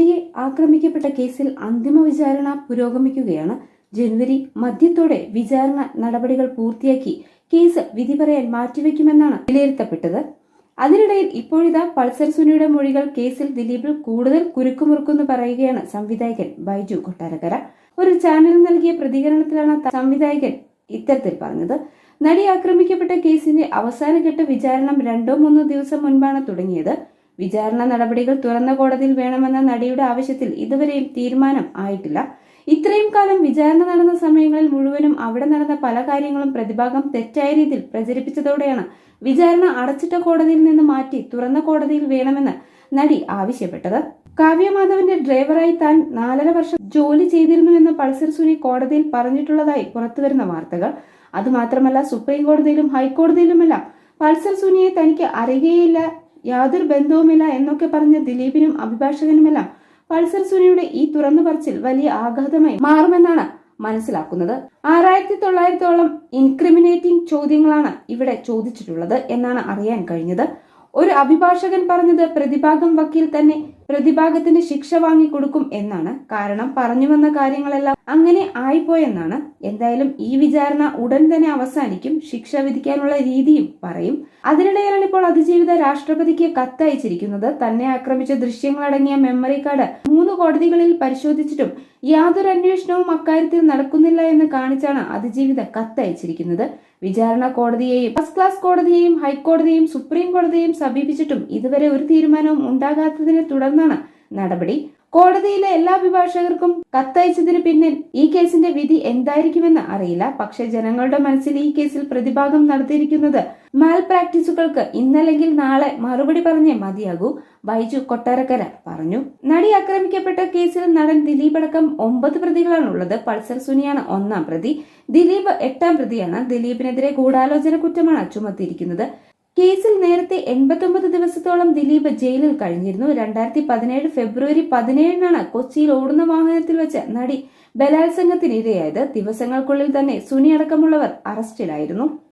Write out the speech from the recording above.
നടിയെ ആക്രമിക്കപ്പെട്ട കേസിൽ അന്തിമ വിചാരണ പുരോഗമിക്കുകയാണ്. ജനുവരി മധ്യത്തോടെ വിചാരണ നടപടികൾ പൂർത്തിയാക്കി കേസ് വിധി പറയാൻ മാറ്റിവെക്കുമെന്നാണ് വിലയിരുത്തപ്പെട്ടത്. അതിനിടയിൽ ഇപ്പോഴിതാ പൾസർ സുനിയുടെ മൊഴികൾ കേസിൽ ദിലീപിൽ കൂടുതൽ കുരുക്കുമുറുക്കുന്നു പറയുകയാണ് സംവിധായകൻ ബൈജു കൊട്ടാരക്കര. ഒരു ചാനലിന് നൽകിയ പ്രതികരണത്തിലാണ് സംവിധായകൻ ഇത്തരത്തിൽ പറഞ്ഞത്. നടി ആക്രമിക്കപ്പെട്ട കേസിന്റെ അവസാനഘട്ട വിചാരണം രണ്ടോ മൂന്നോ ദിവസം മുൻപാണ് തുടങ്ങിയത്. വിചാരണ നടപടികൾ തുറന്ന കോടതിയിൽ വേണമെന്ന നടിയുടെ ആവശ്യത്തിൽ ഇതുവരെയും തീരുമാനം ആയിട്ടില്ല. ഇത്രയും കാലം വിചാരണ നടന്ന സമയങ്ങളിൽ മുഴുവനും അവിടെ നടന്ന പല കാര്യങ്ങളും പ്രതിഭാഗം തെറ്റായ രീതിയിൽ പ്രചരിപ്പിച്ചതോടെയാണ് വിചാരണ അടച്ചിട്ട കോടതിയിൽ നിന്ന് മാറ്റി തുറന്ന കോടതിയിൽ വേണമെന്ന് നടി ആവശ്യപ്പെട്ടത്. കാവ്യമാധവന്റെ ഡ്രൈവറായി താൻ നാലര വർഷം ജോലി ചെയ്തിരുന്നുവെന്ന് പൾസർ സുനി കോടതിയിൽ പറഞ്ഞിട്ടുള്ളതായി പുറത്തുവരുന്ന വാർത്തകൾ. അതുമാത്രമല്ല സുപ്രീം കോടതിയിലും ഹൈക്കോടതിയിലുമെല്ലാം പൾസർ സുനിയെ തനിക്ക് അറിയുകയില്ല യാതൊരു ബന്ധവുമില്ല എന്നൊക്കെ പറഞ്ഞ ദിലീപിനും അഭിഭാഷകനുമെല്ലാം പൾസർ സുനിയുടെ ഈ തുറന്നു പറച്ചിൽ വലിയ ആഘാതമായി മാറുമെന്നാണ് മനസ്സിലാക്കുന്നത്. ആറായിരത്തി തൊള്ളായിരത്തോളം ഇൻക്രിമിനേറ്റിംഗ് ചോദ്യങ്ങളാണ് ഇവിടെ ചോദിച്ചിട്ടുള്ളത് എന്നാണ് അറിയാൻ കഴിഞ്ഞത്. ഒരു അഭിഭാഷകൻ പറഞ്ഞത് പ്രതിഭാഗം വക്കീൽ തന്നെ പ്രതിഭാഗത്തിന് ശിക്ഷ വാങ്ങിക്കൊടുക്കും എന്നാണ് കാരണം പറഞ്ഞു വന്ന കാര്യങ്ങളെല്ലാം അങ്ങനെ ആയിപ്പോയെന്നാണ്. എന്തായാലും ഈ വിചാരണ ഉടൻ തന്നെ അവസാനിക്കും ശിക്ഷ വിധിക്കാനുള്ള രീതിയും പറയും. അതിനിടെയാണ് ഇപ്പോൾ അതിജീവിത രാഷ്ട്രപതിക്ക് കത്തയച്ചിരിക്കുന്നത്. തന്നെ ആക്രമിച്ച ദൃശ്യങ്ങളടങ്ങിയ മെമ്മറി കാർഡ് മൂന്ന് കോടതികളിൽ പരിശോധിച്ചിട്ടും യാതൊരു അന്വേഷണവും അക്കാര്യത്തിൽ നടക്കുന്നില്ല എന്ന് കാണിച്ചാണ് അതിജീവിത കത്തയച്ചിരിക്കുന്നത്. വിചാരണ കോടതിയെയും ഫസ്റ്റ് ക്ലാസ് കോടതിയെയും ഹൈക്കോടതിയും സുപ്രീം കോടതിയെയും സമീപിച്ചിട്ടും ഇതുവരെ ഒരു തീരുമാനവും ഉണ്ടാകാത്തതിനെ തുടർന്നാണ് നടപടി. കോടതിയിലെ എല്ലാ അഭിഭാഷകർക്കും കത്തയച്ചതിന് പിന്നിൽ ഈ കേസിന്റെ വിധി എന്തായിരിക്കുമെന്ന് അറിയില്ല. പക്ഷെ ജനങ്ങളുടെ മനസ്സിൽ ഈ കേസിൽ പ്രതിഭാഗം നടത്തിയിരിക്കുന്നത് മാൽ പ്രാക്ടീസുകൾക്ക് ഇന്നല്ലെങ്കിൽ നാളെ മറുപടി പറഞ്ഞേ മതിയാകൂ ബൈജു കൊട്ടാരക്കര പറഞ്ഞു. നടി ആക്രമിക്കപ്പെട്ട കേസിൽ നടൻ ദിലീപ് അടക്കം ഒമ്പത് പ്രതികളാണുള്ളത്. പൾസർ സുനിയാണ് ഒന്നാം പ്രതി. ദിലീപ് എട്ടാം പ്രതിയാണ്. ദിലീപിനെതിരെ ഗൂഢാലോചന കുറ്റമാണ് ചുമത്തിയിരിക്കുന്നത്. കേസിൽ നേരത്തെ എൺപത്തൊമ്പത് ദിവസത്തോളം ദിലീപ് ജയിലിൽ കഴിഞ്ഞിരുന്നു. രണ്ടായിരത്തി പതിനേഴ് ഫെബ്രുവരി പതിനേഴിനാണ് കൊച്ചിയിൽ ഓടുന്ന വാഹനത്തിൽ വെച്ച് നടി ബലാത്സംഗത്തിനിരയായത്. ദിവസങ്ങൾക്കുള്ളിൽ തന്നെ സുനി അടക്കമുള്ളവർ അറസ്റ്റിലായിരുന്നു.